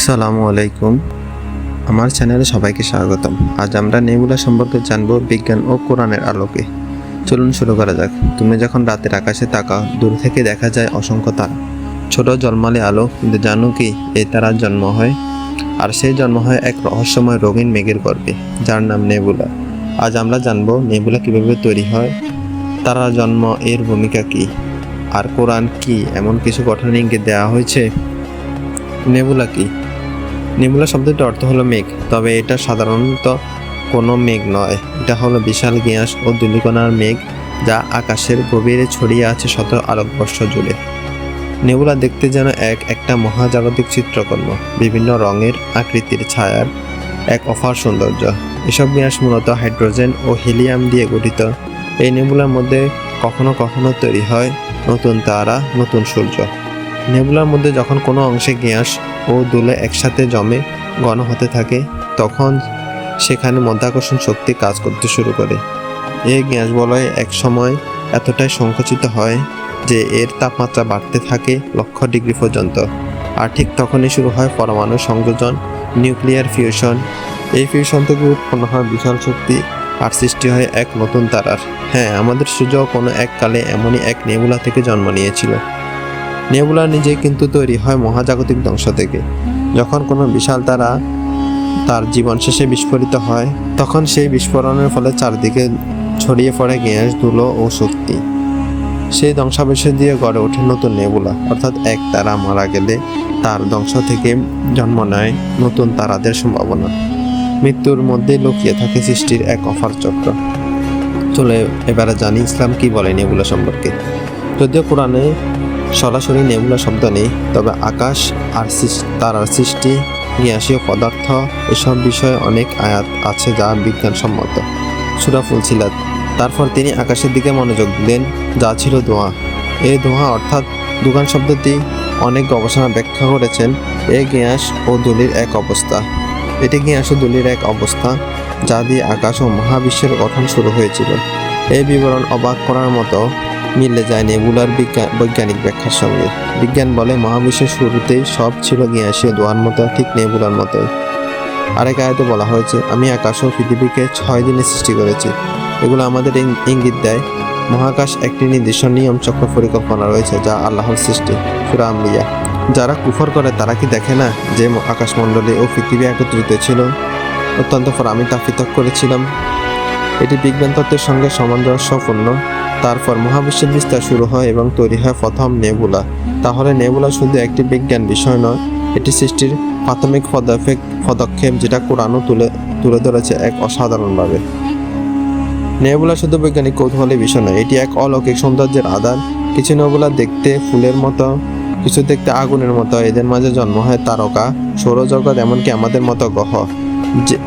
আসসালামু আলাইকুম। আমার চ্যানেলে সবাইকে স্বাগতম। আজ আমরা নেবুলা সম্পর্কে জানব বিজ্ঞান ও কোরআনের আলোকে। চলুন শুরু করা যাক। তুমি যখন রাতের আকাশে তাকাও, দূর থেকে দেখা যায় অসংখ্য তারা। ছোট জন্মালে আলো, কিন্তু জানো কি এই তারার জন্ম হয়। আর সেই জন্ম হয় এক রহস্যময় রঙিন মেঘের গর্ভে যার নাম নেবুলা। আজ আমরা জানব নেবুলা কীভাবে তৈরি হয়, তারার জন্ম, এর ভূমিকা কি, আর কোরআন কি, এমন কিছু গঠন ইঙ্গিত দেওয়া হয়েছে। নেবুলা কি নেবুলা শব্দটির অর্থ হলো মেঘ, তবে এটা সাধারণত কোনো মেঘ নয়। এটা হলো বিশাল গ্যাস ও ধূলিকণার মেঘ যা আকাশের গভীরে ছড়িয়ে আছে শত আলোকবর্ষ জুড়ে। নেবুলা দেখতে যেন এক একটা মহাজাগতিক চিত্রকর্ম, বিভিন্ন রঙের আকৃতির ছায়ার এক অফার সৌন্দর্য। এসব গ্যাস মূলত হাইড্রোজেন ও হিলিয়াম দিয়ে গঠিত। এই নেবুলার মধ্যে কখনো কখনো তৈরি হয় নতুন তারা, নতুন সূর্য। নেবুলার মধ্যে যখন কোনো অংশে গ্যাস ও দুলে একসাথে জমে ঘন হতে থাকে, তখন সেখানে মধ্যাকর্ষণ শক্তি কাজ করতে শুরু করে। এই গ্যাস বলয় এক সময় এতটাই সংকুচিত হয় যে এর তাপমাত্রা বাড়তে থাকে লক্ষ ডিগ্রি পর্যন্ত। আর ঠিক তখনই শুরু হয় পরমাণু সংযোজন, নিউক্লিয়ার ফিউশন। এই ফিউশন থেকে উৎপন্ন হয় বিশাল শক্তি আর সৃষ্টি হয় এক নতুন তারার। হ্যাঁ আমাদের সূর্য কোনো এক কালে এমনই এক নেবুলা থেকে জন্ম নিয়েছিল। নেবুলা নিজে কিন্তু তৈরি হয় মহাজাগতিক ধ্বংস থেকে। যখন কোনো বিশাল তারা তার জীবন শেষে বিস্ফোরিত হয়, তখন সেই বিস্ফোরণের ফলে চারদিকে ছড়িয়ে পড়ে গ্যাস, ধুলো ও শক্তি। সেই ধ্বংসাবশেষ দিয়ে গড়ে ওঠে নতুন নেবুলা। অর্থাৎ এক তারা মারা গেলে তার ধ্বংস থেকে জন্ম নেয় নতুন তারাদের সম্ভাবনা। মৃত্যুর মধ্যে লুকিয়ে থাকে সৃষ্টির এক অফার চক্র। চলে, এবারে জানি ইসলাম কি বলে নেবুলা সম্পর্কে। যদিও কোরআনে সরাসরি নেবুলা শব্দ নেই, তবে আকাশ আর তারার সৃষ্টি গ্যাসীয় পদার্থ। এসব বিষয়ে অনেক আয়াত আছে যা বিজ্ঞানসম্মত। সুরা ফুলছিলাত তারপর তিনি আকাশের দিকে মনোযোগ দিলেন, যা ছিল ধোঁয়া। এই ধোঁয়া অর্থাৎ দোকান শব্দটি অনেক গবেষণা ব্যাখ্যা করেছেন, এ গ্যাস ও দলির এক অবস্থা। এটি গ্যাস ও দলির এক অবস্থা, যা দিয়ে আকাশ ও মহাবিশ্বের গঠন শুরু হয়েছিল। এই বিবরণ অবাক করার মতো মিলে নেবুলার বিজ্ঞা- বৈজ্ঞানিক ব্যাখ্যার সঙ্গে। বিজ্ঞান বলে, মহাবিশ্বের শুরুতেই সব ছিল গ্যাসীয় দোয়ার মতো, ঠিক নেবুলার মতোই। আরেক আয়াতে বলা হয়েছে, আমি আকাশ ও পৃথিবীকে ছয় দিনে সৃষ্টি করেছি। এগুলো আমাদের ইঙ্গিত দেয়, মহাকাশ একটি নির্দিষ্ট নিয়ম চক্র পরিকল্পনা রয়েছে যা আল্লাহর সৃষ্টি, সুরা যারা কুফর করে, তারা কি দেখে না যে আকাশমণ্ডলী ও পৃথিবী একত্রিত ছিল? অত্যন্ত পর আমি তা পৃথক করেছিলাম। এটি বিজ্ঞান তত্ত্বের সঙ্গে সামঞ্জস্যপূর্ণ। তারপর মহাবিশ্বের বিস্তার শুরু হয় এবং তৈরি হয় প্রথম নেবুলা। তাহলে নেবুলা শুধু একটি বিজ্ঞান বিষয় নয়, এটি সৃষ্টির প্রাথমিক পদক্ষেপ পদক্ষেপ যেটা কোরআনও তুলে তুলে ধরেছে এক অসাধারণভাবে। নেবুলা শুধু বৈজ্ঞানিক কৌতূহলের বিষয় নয়, এটি এক অলৌকিক সৌন্দর্যের আধার। কিছু নেবুলা দেখতে ফুলের মতো, কিছু দেখতে আগুনের মতো, এদের মাঝে জন্ম হয় তারকা, সৌরজগৎ, এমনকি আমাদের মতো গ্রহ।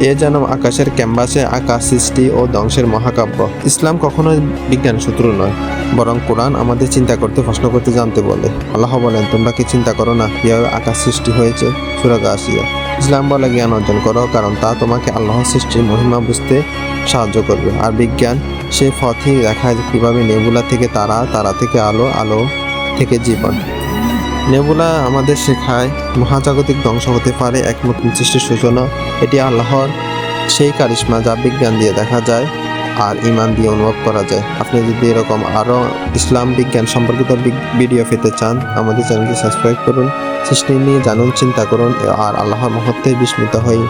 এ যেন আকাশের ক্যাম্বাসে আকাশ সৃষ্টি ও ধ্বংসের মহাকাব্য। ইসলাম কখনো বিজ্ঞান শত্রু নয়, বরং কোরআন আমাদের চিন্তা করতে, প্রশ্ন করতে, জানতে বলে। আল্লাহ বলেন, তোমরা কি চিন্তা করো না, কীভাবে আকাশ সৃষ্টি হয়েছে? সুরাগ আসিয়া ইসলাম বলে, জ্ঞান অর্জন করো, কারণ তা তোমাকে আল্লাহ সৃষ্টির মহিমা বুঝতে সাহায্য করবে। আর বিজ্ঞান, সে পথই দেখায় কীভাবে নেবুলা থেকে তারা তারা থেকে আলো আলো থেকে জীবন। নেবুলা আমাদের শেখায় মহাজাগতিক ধ্বংস হতে পারে এক নতুন সৃষ্টির সূচনা। এটি আল্লাহর সেই কারিশমা যা বিজ্ঞান দিয়ে দেখা যায় আর ইমান দিয়ে অনুভব করা যায়। আপনি যদি এরকম আরও ইসলাম বিজ্ঞান সম্পর্কিত ভিডিও পেতে চান, আমাদের চ্যানেলটি সাবস্ক্রাইব করুন সৃষ্টি নিয়ে জানুন, চিন্তা করুন, আর আল্লাহর মহত্বে বিস্মিত হই।